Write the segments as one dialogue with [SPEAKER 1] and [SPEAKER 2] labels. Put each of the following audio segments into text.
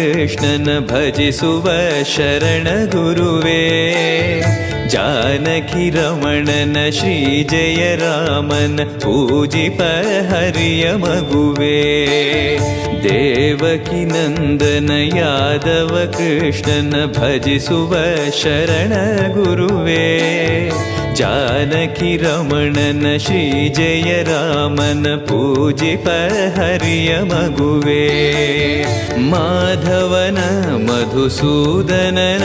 [SPEAKER 1] कृष्णन भजस शरणगुर्वे की रमण न श्री जय रामन पूजि प हर्यमगुवे देवकी नन्दन यादव कृष्णन भजिसुव शरण गुरुवे। जनकी रमण
[SPEAKER 2] न श्री जय रामन पूजिपहर्य मगुवे। माधवन मधुसूदनन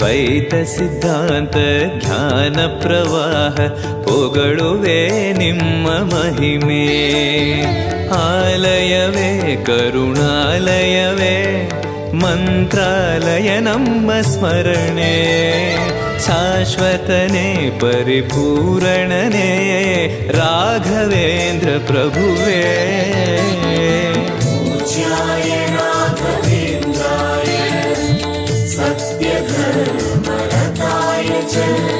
[SPEAKER 1] ದ್ವೈತ ಸಿದ್ಧಾಂತ ಜ್ಞಾನ ಪ್ರವಾಹ ಪೊಗಳುವೆ ನಿಮ್ಮ ಮಹಿಮೆ. ಆಲಯವೇ, ಕರುಣಾಲಯವೇ, ಮಂತ್ರಾಲಯ ನಮ್ಮ ಸ್ಮರಣೆ. ಶಾಶ್ವತನೇ, ಪರಿಪೂರಣನೇ, ರಾಘವೇಂದ್ರ ಪ್ರಭುವೇ.
[SPEAKER 2] செல்வ தாயே
[SPEAKER 1] செல்வ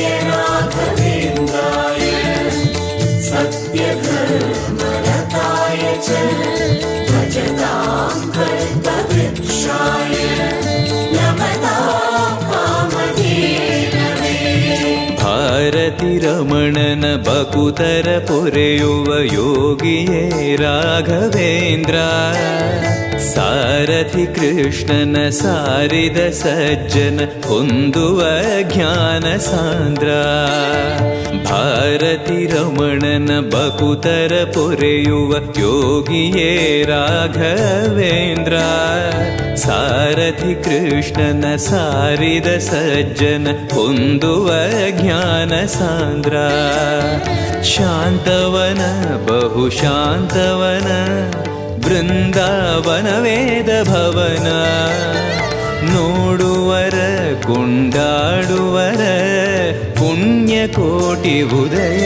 [SPEAKER 1] ರಮಣನ ಬಕುತರ ಪೊರೆಯುವ ಯೋಗಿಯೇ ರಾಘವೇಂದ್ರ ಸಾರಥಿ ಕೃಷ್ಣನ ಸಾರಿದ ಸಜ್ಜನ ಹೊಂದುವ ಜ್ಞಾನ ಸಾಂದ್ರ आरति रमणन बकुतरपुरे युव योगिये राघवेन्द्र। सारथि कृष्णन सारिद सज्जन कृष्णनसारिदसज्जन कुन्दुवज्ञानसान्द्रा शान्तवन बहुशान्तवन वृन्दावन वेदभवन ಬಹು ಶಾಂತವನ ಬೃಂದಾವನ ವೇದ ಭವನ ನೋಡುವರ ಕೊಂಡಾಡುವರ ಪುಣ್ಯ ಕೋಟಿ ಉದಯ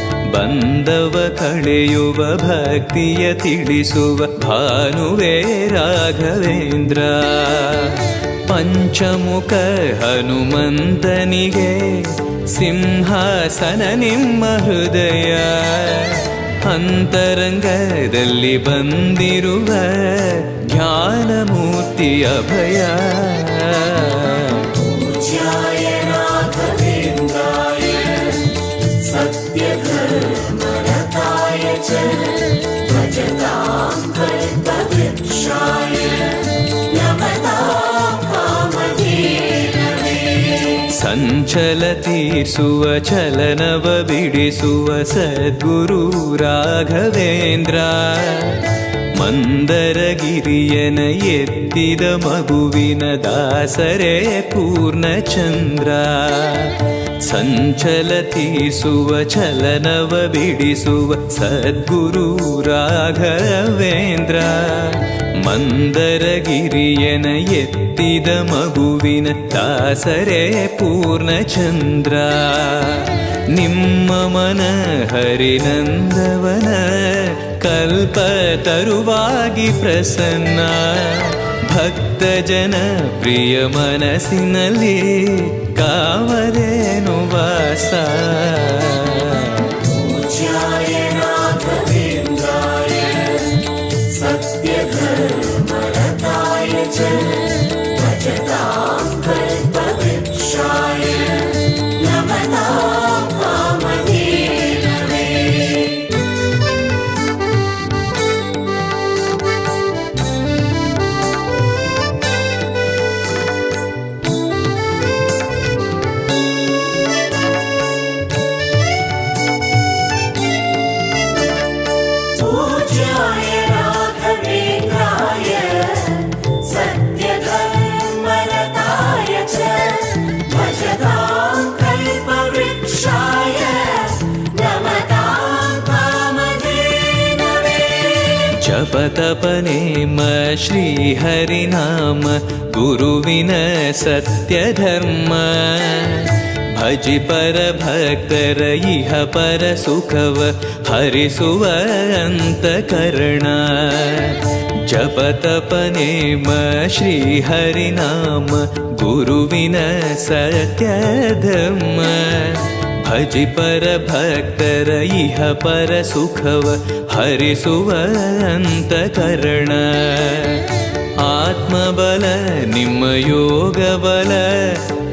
[SPEAKER 1] ಬಂದವ ಕಳೆಯುವ ಭಕ್ತಿಯ ತಿಳಿಸುವ ಭಾನುವೇ ರಾಘವೇಂದ್ರ. ಪಂಚಮುಖ ಹನುಮಂತನಿಗೆ ಸಿಂಹಾಸನ ನಿಮ್ಮ ಹೃದಯ. ಅಂತರಂಗದಲ್ಲಿ ಬಂದಿರುವ ಜ್ಞಾನಮೂರ್ತಿ ಅಭಯ. ಸಂಚಲ ತೀರ್ಸುವ ಚಲನವ ಬಿಡಿಸುವ ಸದ್ಗುರು ರಾಘವೇಂದ್ರ. ಮಂದರಗಿರಿಯನ ಎತ್ತಿದ ಮಗುವಿನ ದಾಸರೇ ಪೂರ್ಣಚಂದ್ರ. ಸಂಚಲ ತೀರ್ಸುವ ಚಲನವ ಬಿಡಿಸುವ ಸದ್ಗುರು ರಾಘವೇಂದ್ರ. ಮಂದರಗಿರಿಯನ ಎತ್ತಿದ ಮಗುವಿನ ದಾಸರೇ ಪೂರ್ಣಚಂದ್ರ. ನಿಮ್ಮ ಮನ ಹರಿನಂದವನ ಕಲ್ಪ ತರುವಾಗಿ ಪ್ರಸನ್ನ. ಭಕ್ತ ಜನ ಪ್ರಿಯ ಮನಸ್ಸಿನಲ್ಲಿ ಕಾವರೇನು ವಾಸ.
[SPEAKER 2] return. तपनेम श्रीहरिनाम गुरुविन सत्यधर्म। भजि परभक्तर इह परसुखव हरिसुवन्तकर्णा जप
[SPEAKER 1] तपनेम श्रीहरिनाम गुरुविन सत्यधर्म। ಭಜಿ ಪರ ಭಕ್ತರ ಇಹ ಪರ ಸುಖವ ಹರಿಸುವಂತ ಕರ್ಣ. ಆತ್ಮಬಲ, ನಿಮ್ಮ ಯೋಗ ಬಲ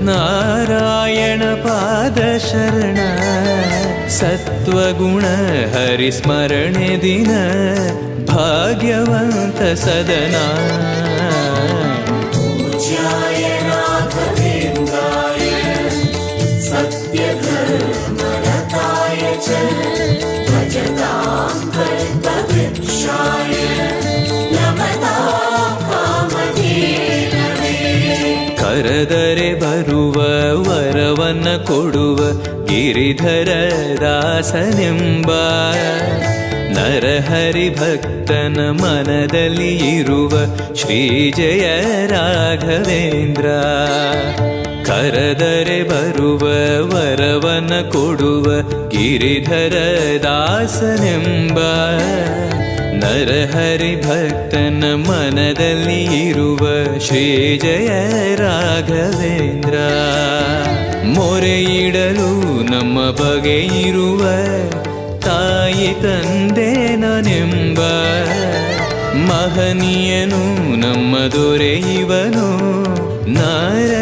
[SPEAKER 1] ನಾರಾಯಣ ಪಾದ ಶರಣ. ಸತ್ವಗುಣ, ಹರಿಸ್ಮರಣೆ ದಿನ, ಭಾಗ್ಯವಂತ ಸದನ.
[SPEAKER 2] ಪೂಜ್ಯಾಯ
[SPEAKER 1] ಕರೆದರೆ ಬರುವ ವರವನ್ನ ಕೊಡುವ ಗಿರಿಧರ ದಾಸನೆಂಬ ನರಹರಿ ಭಕ್ತನ ಮನದಲ್ಲಿ ಇರುವ ಶ್ರೀ ಜಯ ರಾಘವೇಂದ್ರ. ಕರೆದರೆ ಬರುವ ವರವನ ಕೊಡುವ ಗಿರಿಧರ ದಾಸನೆಂಬ ನರಹರಿ ಭಕ್ತನ ಮನದಲ್ಲಿ ಇರುವ ಶ್ರೀ ಜಯ ರಾಘವೇಂದ್ರ. ಮೊರೆಯಿಡಲು ನಮ್ಮ ಬಗೆ ಇರುವ ತಾಯಿ ತಂದೆನನೆಂಬ ಮಹನೀಯನು ನಮ್ಮ ದೊರೆ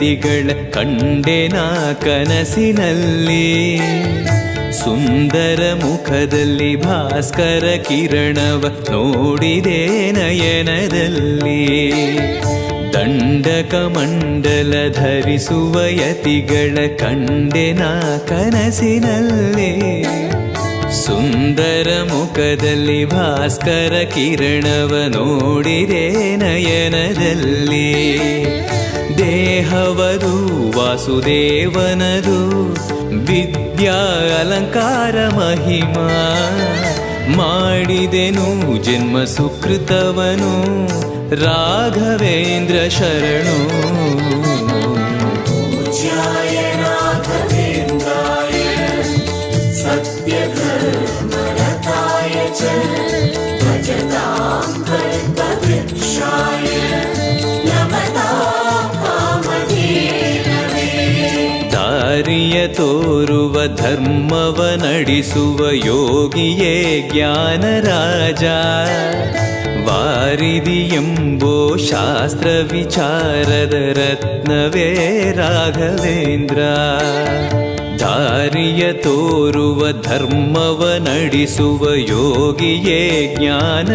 [SPEAKER 1] ಧರಿಸುವ ಕಂಡೆ ನಾ ಕನಸಿನಲ್ಲಿ. ಸುಂದರ ಮುಖದಲ್ಲಿ ಭಾಸ್ಕರ ಕಿರಣವ ನೋಡಿದೆ ನಯನದಲ್ಲಿ. ದಂಡಕ ಮಂಡಲ ಧರಿಸುವ ಯತಿಗಳ ಕಂಡೆನ ಕನಸಿನಲ್ಲಿ. ಸುಂದರ ಮುಖದಲ್ಲಿ ಭಾಸ್ಕರ ಕಿರಣವ ನೋಡಿದೆ ನಯನದಲ್ಲಿ. ದೇಹವರು ವಾಸುದೇವನರು ವಿದ್ಯಾ ಅಲಂಕಾರ ಮಹಿಮಾ. ಮಾಡಿದೆನು ಜನ್ಮ ಸುಕೃತವನು ರಾಘವೇಂದ್ರ ಶರಣು.
[SPEAKER 2] ಸತ್ಯ
[SPEAKER 1] ದಾರಿಯ ತೋರುವ ಧರ್ಮವ ನಡೆಸುವ ಯೋಗಿಯೇ ಜ್ಞಾನ ರಾಜ ವಾರಿದಿ ಎಂಬೋ ಶಾಸ್ತ್ರ ವಿಚಾರದ ರತ್ನವೇ ರಾಘವೇಂದ್ರ. ದಾರಿಯ ತೋರುವ ಧರ್ಮವ ನಡೆಸುವ ಯೋಗಿಯೇ ಜ್ಞಾನ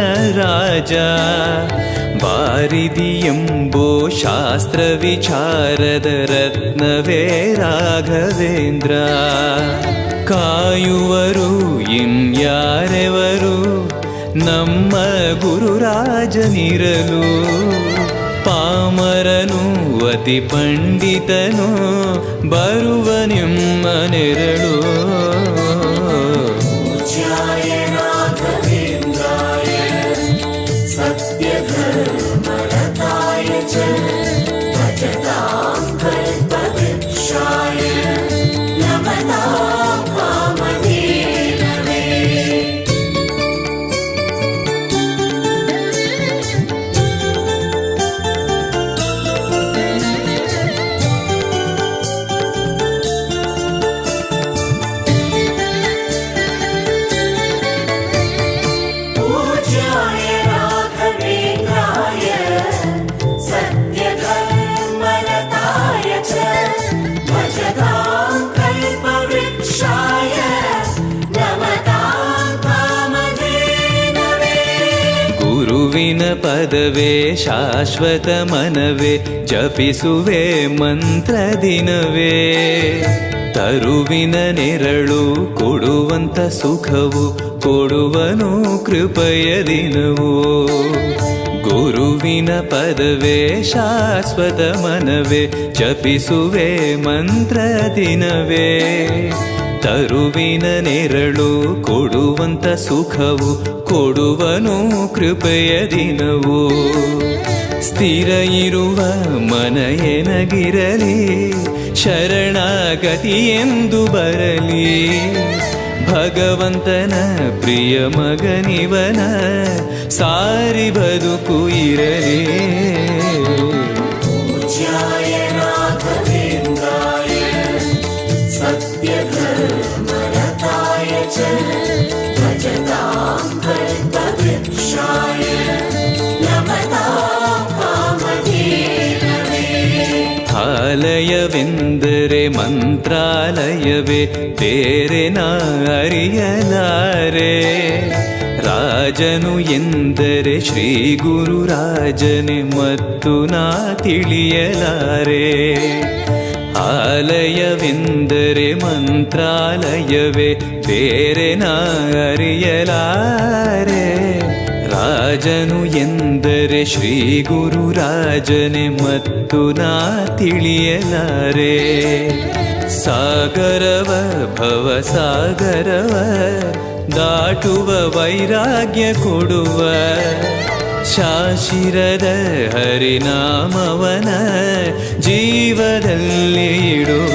[SPEAKER 1] ರಾಜ ಬಾರಿದಿ ಎಂಬೋ ಶಾಸ್ತ್ರ ವಿಚಾರದ ರತ್ನವೇ ರಾಘವೇಂದ್ರ. ಕಾಯುವರು ಇನ್ಯಾರೆವರು? ನಮ್ಮ ಗುರುರಾಜನಿರಲು ಪಾಮರನು, ಅತಿ ಪಂಡಿತನು, ಬರುವ ನಿಮ್ಮ ನೆರಳು. ಪದವೇ, ಶಾಶ್ವತ ಮನವೇ, ಜಪಿಸುವೆ ಮಂತ್ರ ದಿನವೇ ತರುವಿನ ನೆರಳು ಕೊಡುವಂತ ಸುಖವು, ಕೊಡುವನು ಕೃಪಯ ದಿನವು. ಗುರುವಿನ ಪದವೇ, ಶಾಶ್ವತ ಮನವೇ, ಜಪಿಸುವೆ ಮಂತ್ರ ದಿನವೇ ತರುವಿನ ನೆರಳು ಕೊಡುವಂತ ಸುಖವು ಕೊಡುವನು ಕೃಪೆಯ ದಿನವು. ಸ್ಥಿರ ಇರುವ ಮನ ಎನಗಿರಲಿ ಶರಣಾಗತಿ ಎಂದು ಬರಲಿ. ಭಗವಂತನ ಪ್ರಿಯ ಮಗನಿವನ ಸಾರಿ ಬದುಕು ಇರಲಿ.
[SPEAKER 2] ಧ್ವಜ ಧ್ವಜತಾಂಬರ್ಭವಿಕ್ಷಾಯ
[SPEAKER 1] ಆಲಯವೆಂದರೆ ಮಂತ್ರಾಲಯವೇ ಬೇರೆ ಅರಿಯಲಾರೆ ರಾಜನು ಎಂದರೆ ಶ್ರೀ ಗುರುರಾಜನೆ ಮತ್ತು ನಾ ತಿಳಿಯಲಾರೆ. ಆಲಯವೆಂದರೆ ಮಂತ್ರಾಲಯವೇ, ಬೇರೆ ಅರಿಯಲಾರೆ ರಾಜನು ಎಂದರೆ ಶ್ರೀ ಗುರು ರಾಜನೇ ಮತ್ತು ನಾ ತಿಳಿಯಲಾರೆ. ಸಾಗರವ ಭವ ಸಾಗರವ, ದಾಟುವ ವೈರಾಗ್ಯ ಕೊಡುವ. ಶಾಶಿರದ ಹರಿನಾಮವನ ಜೀವದಲ್ಲಿ ಇಡುವ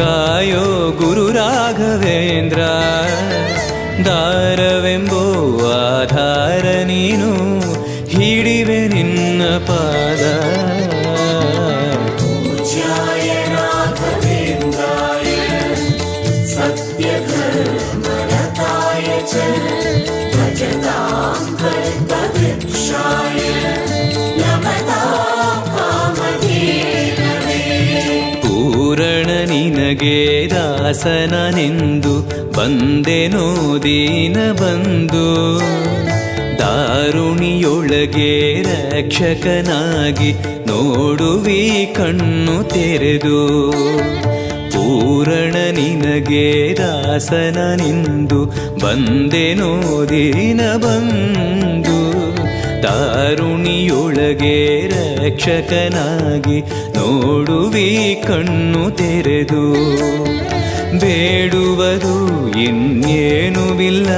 [SPEAKER 1] കായോ ಗುರುರಾಘವೇಂದ್ರ ದಾರವೆಂಬೋ ಆಧಾರ ನೀನು ಹಿಡಿವೆ ನಿನ್ನ ಪಾದ ಸತ್ಯ ನಿನಗೆ ದಾಸನನೆಂದು ಬಂದೆನೋ ದೀನ ಬಂದು. ದಾರುಣಿಯೊಳಗೆ ರಕ್ಷಕನಾಗಿ ನೋಡುವಿ ಕಣ್ಣು ತೆರೆದು. ಪೂರಣ ನಿನಗೆ ದಾಸನನೆಂದು ಬಂದೆನೋ ದೀನ ಬಂದು. ದಾರುಣಿಯೊಳಗೆ ರಕ್ಷಕನಾಗಿ ನೋಡುವಿ ಕಣ್ಣು ತೆರೆದು. ಬೇಡುವುದು ಇನ್ನೇನುವಿಲ್ಲ,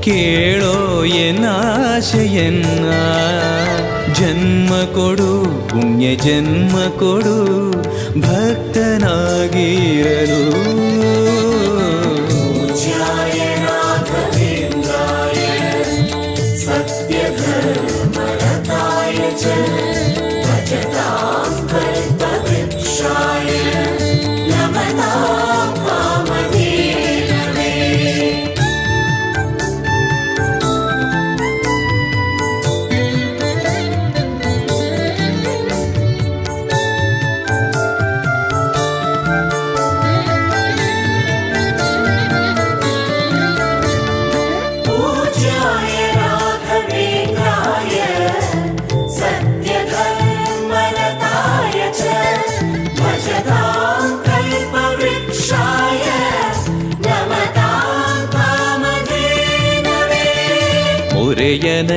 [SPEAKER 1] ಕೇಳೋ ಎನ್ನಾಶೆಯನ್ನ ಜನ್ಮ ಕೊಡು, ಪುಣ್ಯ ಜನ್ಮ ಕೊಡು, ಭಕ್ತನಾಗಿರಲು.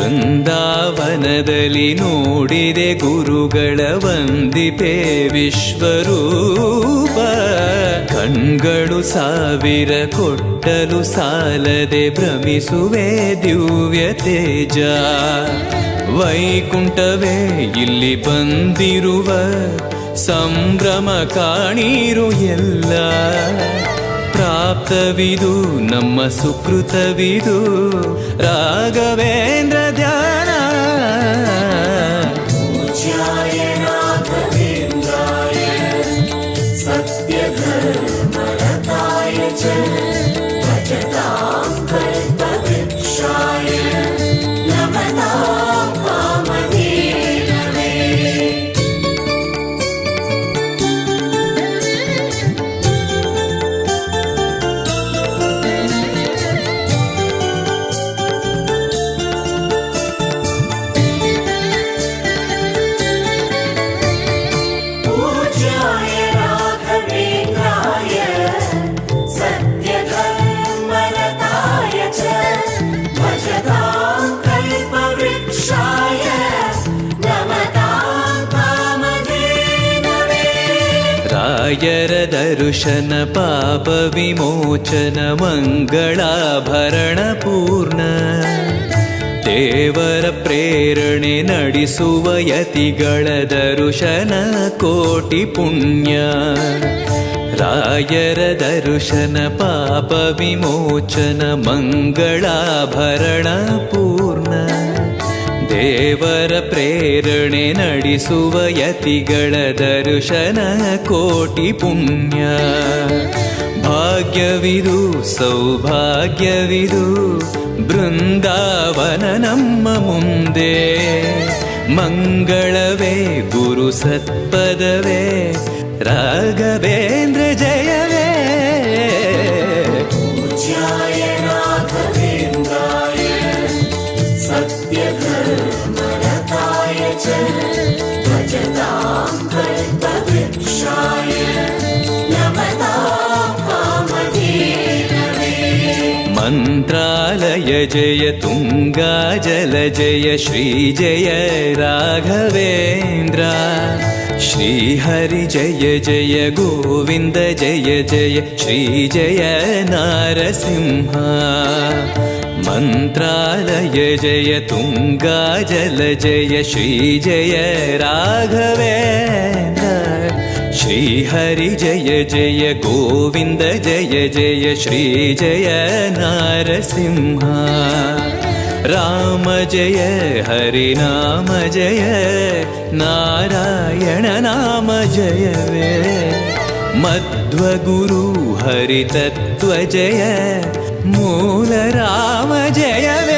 [SPEAKER 1] ಬೃಂದಾವನದಲ್ಲಿ ನೋಡಿದೆ ಗುರುಗಳ ವಂದಿತೆ ವಿಶ್ವರೂಪ. ಕಣ್ಗಳು ಸಾವಿರ ಕೊಟ್ಟಲು ಸಾಲದೆ ಭ್ರಮಿಸುವೆ ದಿವ್ಯ ತೇಜ. ವೈಕುಂಠವೇ, ಇಲ್ಲಿ ಬಂದಿರುವ ಸಂಭ್ರಮ ಕಾಣೀರು ಎಲ್ಲ. ಪ್ರಾಪ್ತವಿದು ನಮ್ಮ ಸುಕೃತವಿದು. ರಾಘವೇಂದ್ರ ಧ್ಯಾನ ನಡೆಸುವ ಯತಿಗಳ ದರುಶನ ಕೋಟಿ ಪುಣ್ಯ. ರಾಯರ ದರ್ಶನ ಪಾಪ ವಿಮೋಚನ ಮಂಗಳಾಭರಣ ಪೂರ್ಣ. ದೇವರ ಪ್ರೇರಣೆ ನಡೆಸುವ ಯತಿಗಳ ದರ್ಶನ ಕೋಟಿ ಪುಣ್ಯ. ಭಾಗ್ಯವಿದು, ಸೌಭಾಗ್ಯವಿದು, ಬೃಂದಾವನ ನಮ್ಮ ಮುಂದೆ.
[SPEAKER 2] மங்களவே குரு சத்பதவே ராகவேந்திர ஜெயவே. சத்யகர்மரதாய ச
[SPEAKER 1] मन्त्रालय जय तुङ्गा जल जय श्री जय राघवेन्द्र श्रीहरि जय जय गोविन्द जय जय श्री जय नारसिंह मन्त्रालय जय तुङ्गा जल जय श्री जय राघवेन्द्र श्रीहरि जय जय गोविन्द जय जय श्री जय नारसिंह। राम जय हरिनाम जय नारायण नाम जय वे। मध्वगुरु हरितत्त्व जय मूल राम जय वे